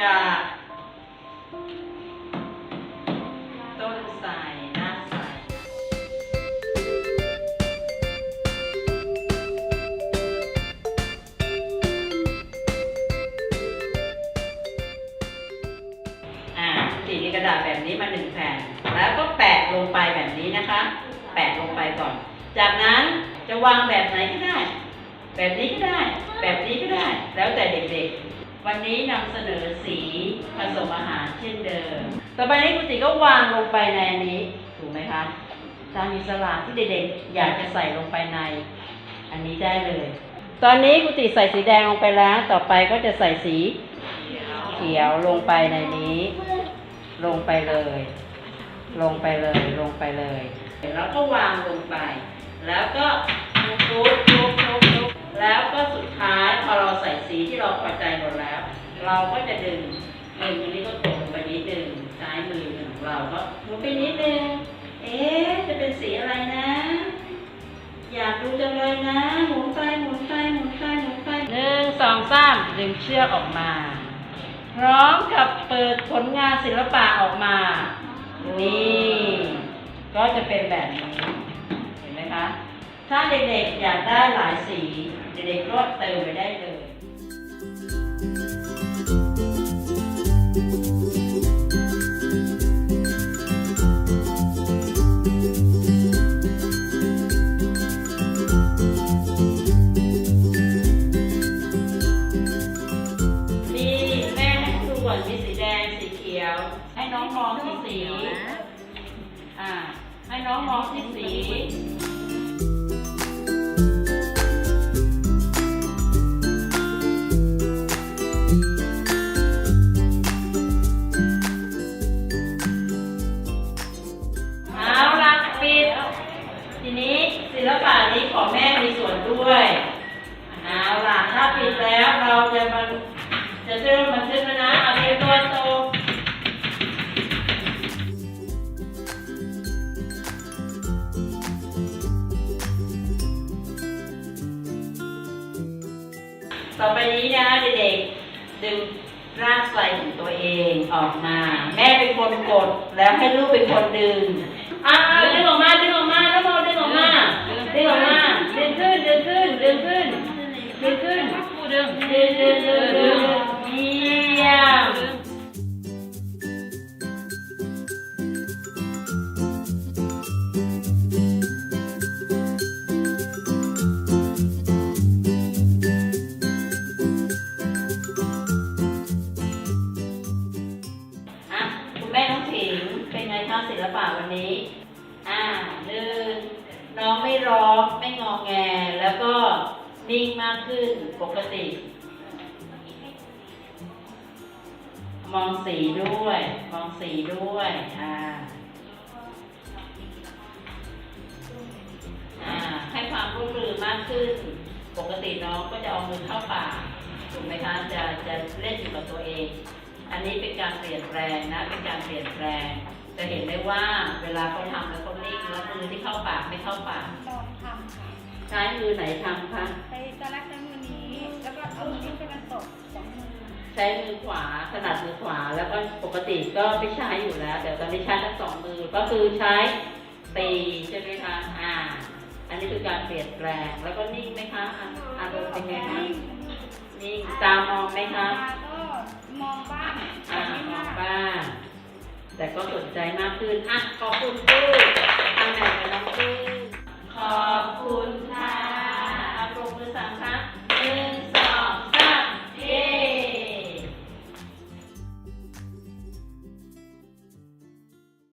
จากต้นไทรหน้าไทรอ่าสีมีกระดาษแบบนี้มาหนึ่งแผ่น แล้วก็แปะลงไปแบบนี้นะคะ แปะลงไปก่อน จากนั้นจะวางแบบไหนก็ได้ แบบนี้ก็ได้ แบบนี้ก็ได้ แล้วแต่เด็กๆ วันนี้นำเสนอสีผสมอาหารเช่นเดิม ต่อไปนี้คุณติก็วางลงไปในอันนี้ ถูกไหมคะตามอิสระที่เด็กๆอยากจะใส่ลงไปใน อันนี้ได้เลย ตอนนี้คุณติใส่สีแดงลงไปแล้ว ต่อไปก็จะใส่สีเขียวลงไปในนี้ ลงไปเลย ลงไปเลย ลงไปเลย แล้วก็วางลงไป แล้วก็ทุบทุบทุบ เราก็จะดึงดึงอันนี้ก็ตกลงไปนิดนึงซ้ายมือของเราก็ลงไปนิดนึงเอ๊ะจะเป็นสีอะไรนะ อยากดูจังเลยนะหมุนไปหมุนไปหมุนไปหมุนไปหนึ่งสองสามดึงเชือกออกมา พร้อมกับเปิดผลงานศิลปะออกมา นี่ ก็จะเป็นแบบนี้เห็นไหมคะถ้าเด็กๆอยากได้หลายสี เด็กๆก็เติมไปได้เลย น้องมองที่สี ต่อไปนี้นะเด็กๆดึงรากไสของตัวเองออกมา แม่เป็นคนกดแล้วให้ลูกเป็นคนดึงอ่าดึงออกมาดึงออกมาแล้วพอดึงออกมาดึงออกมาดึงขึ้นดึงขึ้นดึงขึ้นดึงขึ้นดึงดึงดึง ศิลปะวันนี้ อ่าหนึ่งน้องไม่ร้องไม่งอแง แล้วก็นิ่งมากขึ้นปกติ มองสีด้วย มองสีด้วยอ่าอ่าให้ความร่วมมือมากขึ้น ปกติน้องก็จะเอามือเข้าปากถูกไหมคะจะจะเล่นอยู่กับตัวเอง อันนี้เป็นการเปลี่ยนแปลงนะ เป็นการเปลี่ยนแปลง จะเห็นได้ว่าเวลาเขาทำแล้วเขานิ่งแล้วมือที่เข้าปากไม่เข้าปาก ลองทำค่ะใช้มือไหนทำคะใช้ตอนแรกใช้มือนี้ แล้วก็เอามือนี้ช่วยกันตบสองมือใช้มือขวาถนัดมือขวา แล้วก็ปกติก็ไม่ใช้อยู่แล้ว แต่ตอนนี้ใช้ทั้งสองมือ ก็คือใช้ตีใช่ไหมคะ อ่า อันนี้คือการเปลี่ยนแปลง แล้วก็นิ่งไหมคะอะอารมณ์เป็นไงคะ นิ่ง ตามองไหมคะ ตาก็มองบ้างอ่าไม่มอมางกบ้าง แต่ก็สนใจมากขึ้นอะขอบคุณตู้ทำแบบกับน้อง